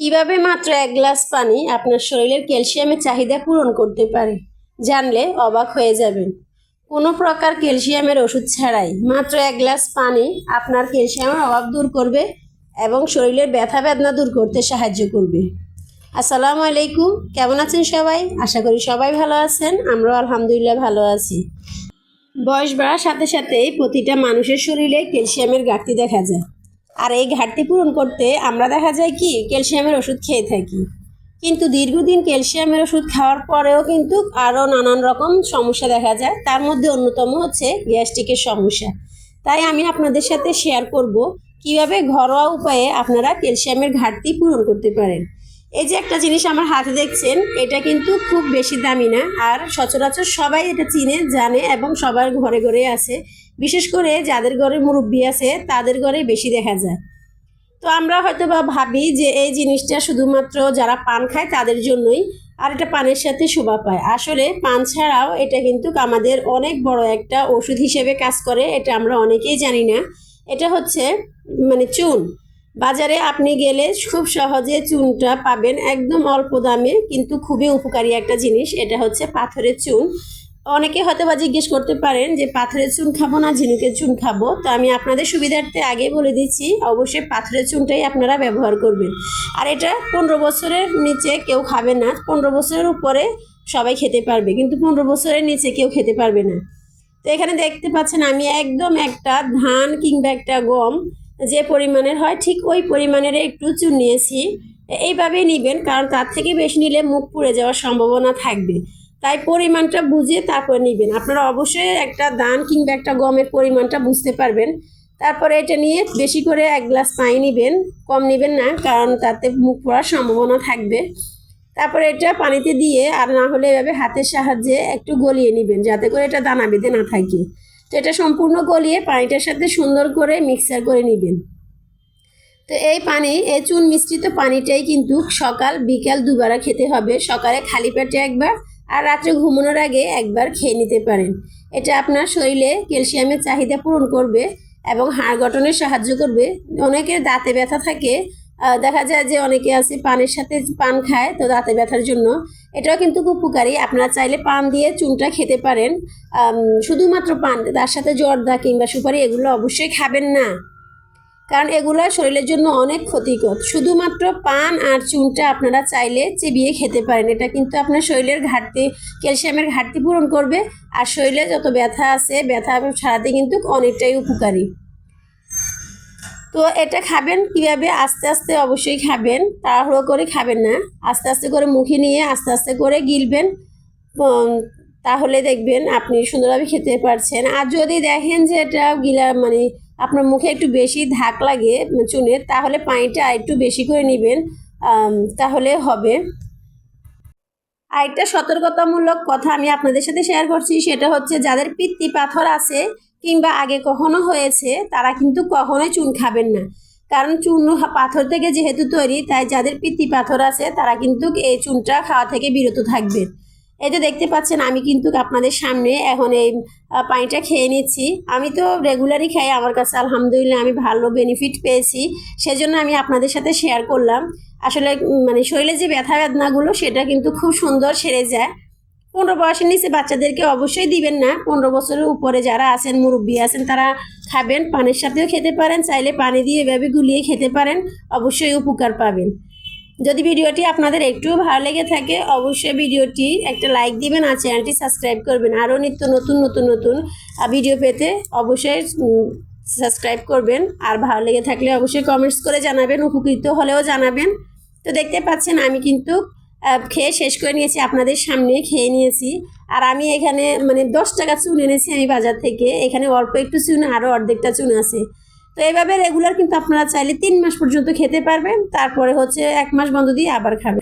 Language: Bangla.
কীভাবে মাত্র এক গ্লাস পানি আপনার শরীরের ক্যালসিয়ামের চাহিদা পূরণ করতে পারে, জানলে অবাক হয়ে যাবেন। কোনো প্রকার ক্যালসিয়ামের ওষুধ ছাড়াই মাত্র এক গ্লাস পানি আপনার ক্যালসিয়ামের অভাব দূর করবে এবং শরীরের ব্যথা বেদনা দূর করতে সাহায্য করবে। আসসালামু আলাইকুম, কেমন আছেন সবাই? আশা করি সবাই ভালো আছেন, আমরাও আলহামদুলিল্লাহ ভালো আছি। বয়স বাড়ার সাথে সাথেই প্রতিটা মানুষের শরীরে ক্যালসিয়ামের ঘাটতি দেখা যায়। আর এই ঘাটতি পূরণ করতে আমরা দেখা যায় কি, ক্যালসিয়ামের ওষুধ খেয়ে থাকি। কিন্তু দীর্ঘদিন ক্যালসিয়ামের ওষুধ খাওয়ার পরেও কিন্তু আরও নানান রকম সমস্যা দেখা যায়। তার মধ্যে অন্যতম হচ্ছে গ্যাস্ট্রিকের সমস্যা। তাই আমি আপনাদের সাথে শেয়ার করব কীভাবে ঘরোয়া উপায়ে আপনারা ক্যালসিয়ামের ঘাটতি পূরণ করতে পারেন। এই যে একটা জিনিস আমার হাতে দেখছেন, এটা কিন্তু খুব বেশি দামি না। আর সচরাচর সবাই এটা চিনে, জানে এবং সবার ঘরে ঘরে আছে। বিশেষ করে যাদের ঘরে মুরব্বী আছে, তাদের ঘরে বেশি দেখা যায়। তো আমরা হয়তো বা ভাবি যে এই জিনিসটা শুধুমাত্র যারা পান খায় তাদের জন্যই, আর এটা পানের সাথে শোভা পায়। আসলে পান ছাড়াও এটা কিন্তু আমাদের অনেক বড় একটা ওষুধ হিসেবে কাজ করে, এটা আমরা অনেকেই জানি না। এটা হচ্ছে মানে চুন। বাজারে আপনি গেলে খুব সহজে চুনটা পাবেন একদম অল্প দামে, কিন্তু খুবই উপকারী একটা জিনিস, এটা হচ্ছে পাথরের চুন। অনেকে হয়তো বা জিজ্ঞেস করতে পারেন যে, পাথরের চুন খাব না, ঝিনুকের চুন খাব? তো আমি আপনাদের সুবিধার্থে আগে বলে দিচ্ছি, অবশ্যই পাথরের চুনটাই আপনারা ব্যবহার করবেন। আর এটা পনেরো বছরের নিচে কেউ খাবে না, পনেরো বছরের উপরে সবাই খেতে পারবে, কিন্তু পনেরো বছরের নিচে কেউ খেতে পারবে না। তো এখানে দেখতে পাচ্ছেন আমি একদম একটা ধান কিংবা একটা গম যে পরিমাণের হয় ঠিক ওই পরিমাণের একটু চুন নিয়েছি। এইভাবেই নেবেন, কারণ তার থেকে বেশি নিলে মুখ পুড়ে যাওয়ার সম্ভাবনা থাকবে। তাই পরিমাণটা বুঝে তারপর নেবেন। আপনারা অবশ্যই একটা দান কিংবা একটা গমের পরিমাণটা বুঝতে পারবেন। তারপরে এটা নিয়ে বেশি করে এক গ্লাস পানি নেবেন, কম নেবেন না, কারণ তাতে মুখ পড়ার সম্ভাবনা থাকবে। তারপরে এটা পানিতে দিয়ে আর না হলে এভাবে হাতের সাহায্যে একটু গলিয়ে নেবেন, যাতে করে এটা দানা বেঁধে না থাকে। তো এটা সম্পূর্ণ গলিয়ে পানিটার সাথে সুন্দর করে মিক্সার করে নেবেন। তো এই পানি, এই চুন মিশ্রিত পানিটাই কিন্তু সকাল, বিকাল দুবার খেতে হবে। সকালে খালি পেটে একবার আর রাত্রে ঘুমানোর আগে একবার খেয়ে নিতে পারেন। এটা আপনার শরীরে ক্যালসিয়ামের চাহিদা পূরণ করবে এবং হাড় গঠনে সাহায্য করবে। অনেকের দাঁতে ব্যথা থাকে দেখা যায় যে অনেকে আছে পানের সাথে পান খায় তো দাঁতে ব্যথার জন্য। এটাও কিন্তু খুব উপকারী। আপনারা চাইলে পান দিয়ে চুনটা খেতে পারেন। শুধুমাত্র পান, তার সাথে জর্দা কিংবা সুপারি এগুলো অবশ্যই খাবেন না। কারণ এগুলো শরীরের জন্য অনেক ক্ষতিকর। শুধুমাত্র পান আর চুনটা আপনারা চাইলে চিবিয়ে খেতে পারেন। এটা কিন্তু আপনার শরীরের ঘাটতি, ক্যালসিয়ামের ঘাটতি পূরণ করবে। আর শরীরে যত ব্যথা আছে, ব্যথা সারাতে কিন্তু অনেকটাই উপকারী। তো এটা খাবেন কীভাবে? আস্তে আস্তে অবশ্যই খাবেন, তাড়াহুড়ো করে খাবেন না। আস্তে আস্তে করে মুখে নিয়ে আস্তে আস্তে করে গিলবেন তাহলে দেখবেন আপনি সুন্দরভাবে খেতে পারছেন। আর যদি দেখেন যে এটা গিলা মানে আপনার মুখে একটু বেশি ধাক লাগে চুনের, তাহলে পানিটা একটু বেশি করে নেবেন তাহলে হবে। আরেকটা সতর্কতামূলক কথা আমি আপনাদের সাথে শেয়ার করছি, সেটা হচ্ছে যাদের পিত্তি পাথর আছে কিংবা আগে কখনো হয়েছে, তারা কিন্তু কখনোই চুন খাবেন না। কারণ চূর্ণ পাথর থেকে যেহেতু তৈরি, তাই যাদের পিত্তি পাথর আছে, তারা কিন্তু এই চুনটা খাওয়া থেকে বিরত থাকবেন এই যে দেখতে পাচ্ছেন, আমি কিন্তু আপনাদের সামনে এখন এই পানিটা খেয়ে নিচ্ছি। আমি তো রেগুলারই খাই আমার কাছে, আলহামদুলিল্লাহ আমি ভালো বেনিফিট পেয়েছি। সেজন্য আমি আপনাদের সাথে শেয়ার করলাম। আসলে মানে শরীরে যে ব্যথা বেদনাগুলো সেটা কিন্তু খুব সুন্দর সেরে যায়। পনেরো বয়সের নিচে বাচ্চাদেরকে অবশ্যই দিবেন না। পনেরো বছরের উপরে যারা আছেন, মুরব্বী আছেন, তারা খাবেন, পানির সাথেও খেতে পারেন, চাইলে পানি দিয়ে এভাবে গুলিয়ে খেতে পারেন, অবশ্যই উপকার পাবেন। যদি ভিডিওটি আপনাদের একটু ভালো লেগে থাকে, অবশ্যই ভিডিওটি একটা লাইক দিবেন আর চ্যানেলটি সাবস্ক্রাইব করবেন। আরও নিত্য নতুন নতুন নতুন ভিডিও পেতে অবশ্যই সাবস্ক্রাইব করবেন। আর ভালো লেগে থাকলে অবশ্যই কমেন্টস করে জানাবেন, উপকৃত হলেও জানাবেন। তো দেখতে পাচ্ছেন, আমি কিন্তু খেয়ে শেষ করে নিয়েছি, আপনাদের সামনে খেয়ে নিয়েছি। আর আমি এখানে মানে দশ টাকা চুন এনেছি আমি বাজার থেকে। এখানে অল্প একটু চুন আরও অর্ধেকটা চুন আছে। তো এভাবে রেগুলার কিন্তু আপনারা চাইলে তিন মাস পর্যন্ত খেতে পারবেন, তারপরে হচ্ছে এক মাস বন্ধ দিয়ে আবার খাবেন।